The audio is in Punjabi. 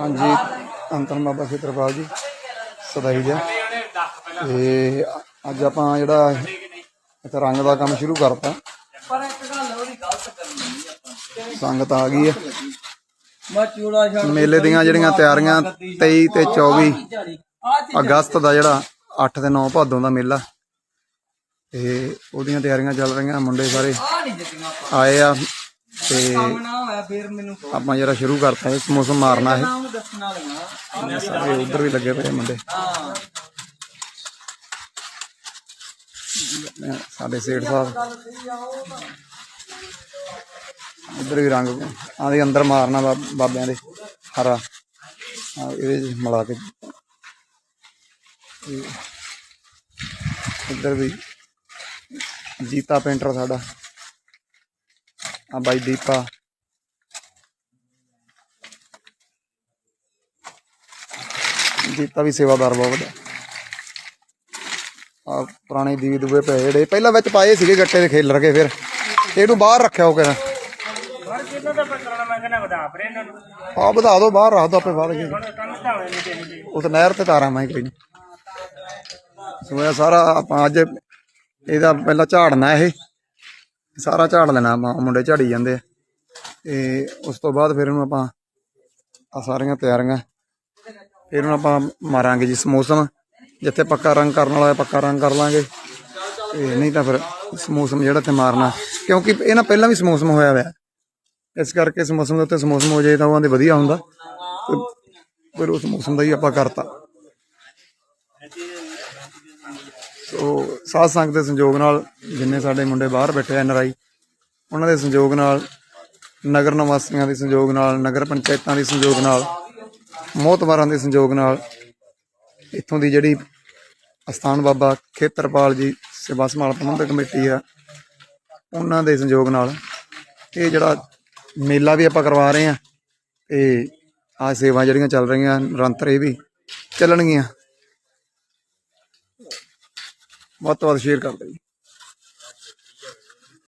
ਹਾਂਜੀ ਅੰਤਨ ਬਾਬਾ ਖੇਤਰਪਾਲ ਜੀ ਸਦਾਈ ਜੀ ਤੇ ਅੱਜ ਆਪਾਂ ਜਿਹੜਾ ਇੱਥੇ ਰੰਗ ਦਾ ਕੰਮ ਸ਼ੁਰੂ ਕਰਤਾ। ਪਰ ਇੱਕ ਗੱਲ ਉਹਦੀ ਗਲਤ ਕਰਨੀ ਆਪਾਂ ਸੰਗਤ ਆ ਗਈ ਹੈ। ਮੇਲੇ ਦੀਆਂ ਜਿਹੜੀਆਂ ਤਿਆਰੀਆਂ 23 ਤੇ 24 ਅਗਸਤ ਦਾ ਜਿਹੜਾ 8 ਤੇ 9 ਭਾਦੋਂ ਦਾ ਮੇਲਾ, ਤੇ ਉਹਦੀਆਂ ਤਿਆਰੀਆਂ ਚੱਲ ਰਹੀਆਂ ਮੁੰਡੇ ਸਾਰੇ ਆਏ ਆ, ਤੇ ਫਿਰ ਮੈਨੂੰ ਕਹੋ। ਆਪਾਂ ਜਿਹੜਾ ਸ਼ੁਰੂ ਕਰਤਾ ਇਸ ਮੌਸਮ ਮਾਰਨਾ ਹੈ। ਨਾ ਉਹ ਦੱਸਣਾ ਲੈਣਾ ਸਾਰੇ ਉਧਰ ਵੀ ਲੱਗੇ ਪਏ ਮੁੰਡੇ। ਹਾਂ ਸਾਡੇ ਸੇਠ ਸਾਹਿਬ। ਉਧਰ ਵੀ ਰੰਗ ਆਦੇ ਅੰਦਰ ਮਾਰਨਾ ਬਾਬਿਆਂ ਦੇ ਹਰਾ। ਇਹਦੇ ਮਿਲਾ ਕੇ। ਇੱਧਰ ਵੀ ਜੀਤਾ ਪੇਂਟਰ ਸਾਡਾ। ਆ ਬਾਈ ਦੀਪਾ। ਜੀਤਾ ਵੀ ਸੇਵਾਦਾਰ ਬਹੁਤ ਵੱਡਾ। ਆ ਪੁਰਾਣੇ ਦੀਵੇ ਦੂਵੇ ਪਏ ਜਿਹੜੇ ਪਹਿਲਾਂ ਵਿੱਚ ਪਾਏ ਸੀਗੇ ਗੱਟੇ ਦੇ ਖੇਲ ਰਗੇ ਫਿਰ। ਤੇ ਇਹਨੂੰ ਬਾਹਰ ਰੱਖਿਆ ਕਿੰਨਾ ਦਾ ਪਕੜਨਾ ਮੈਂ ਕਹਿੰਦਾ ਵਧਾ ਪਰੇ ਇਹਨਾਂ ਨੂੰ। ਆ ਵਧਾ ਦੋ ਬਾਹਰ ਰੱਖ ਦੋ ਆਪੇ ਬਾਹਰ ਗਏ ਤਾਂ ਨਹਿਰ ਤੇ ਤਾਰਾਂ ਮੈਂ ਕੋਈ ਨਹੀਂ। ਸੋ ਇਹ ਸਾਰਾ ਆਪਾਂ ਅੱਜ ਇਹਦਾ ਪਹਿਲਾਂ ਝਾੜਨਾ ਇਹ। ਸਾਰਾ ਝਾੜ ਲੈਣਾ ਮੁੰਡੇ ਝਾੜੀ ਜਾਂਦੇ ਤੇ ਉਸ ਤੋਂ ਬਾਅਦ ਫਿਰ ਇਹਨੂੰ ਆਪਾਂ ਆ ਸਾਰੀਆਂ ਤਿਆਰੀਆਂ ਫਿਰ ਇਹਨੂੰ ਆਪਾਂ ਮਾਰਾਂਗੇ ਜੀ ਸਮੋਸਮ। ਜਿੱਥੇ ਪੱਕਾ ਰੰਗ ਕਰਨ ਵਾਲਾ ਹੈ ਪੱਕਾ ਰੰਗ ਕਰ ਲਾਂਗੇ। ਇਹ ਨਹੀਂ ਤਾਂ ਫਿਰ ਸਮੋਸਮ ਜਿਹੜਾ ਤੇ ਮਾਰਨਾ। ਕਿਉਂਕਿ ਇਹ ਨਾ ਪਹਿਲਾਂ ਵੀ ਸਮੋਸਮ ਹੋਇਆ ਹੋਇਆ। ਇਸ ਕਰਕੇ ਸਮੋਸਮ ਦੇ ਉੱਤੇ ਸਮੋਸਮ ਹੋ ਜਾਏ ਤਾਂ ਉਹਦੇ ਵਧੀਆ ਹੁੰਦਾ। ਤੇ ਫਿਰ ਉਸ ਮੌਸਮ ਦਾ ਹੀ ਆਪਾਂ ਕਰਤਾ। ਸੋ ਸਾਧ ਸੰਗਤ ਦੇ ਸੰਯੋਗ ਨਾਲ ਜਿੰਨੇ ਸਾਡੇ ਮੁੰਡੇ ਬਾਹਰ ਬੈਠੇ ਐਨ ਆਈ, ਉਹਨਾਂ ਦੇ ਸੰਯੋਗ ਨਾਲ, ਨਗਰ ਨਿਵਾਸੀਆਂ ਦੇ ਸੰਯੋਗ ਨਾਲ, ਨਗਰ ਪੰਚਾਇਤਾਂ ਦੇ ਸੰਯੋਗ ਨਾਲ ਮੋਹਤਵਾਰਾਂ ਦੇ ਸੰਯੋਗ ਨਾਲ ਇੱਥੋਂ ਦੀ ਜਿਹੜੀ ਅਸਥਾਨ ਬਾਬਾ ਖੇਤਰਪਾਲ ਜੀ ਸੇਵਾ ਸੰਭਾਲ ਪ੍ਰਬੰਧਕ ਕਮੇਟੀ ਆ, ਉਹਨਾਂ ਦੇ ਸੰਯੋਗ ਨਾਲ ਇਹ ਜਿਹੜਾ ਮੇਲਾ ਵੀ ਆਪਾਂ ਕਰਵਾ ਰਹੇ ਆ ਤੇ ਆ ਸੇਵਾ ਜਿਹੜੀਆਂ ਚੱਲ ਰਹੀਆਂ, ਨਿਰੰਤਰ ਇਹ ਵੀ ਚੱਲਣਗੀਆਂ। ਬਹੁਤ ਤੋਂ ਵੱਧ ਸ਼ੇਅਰ ਕਰਦੇ ਜੀ।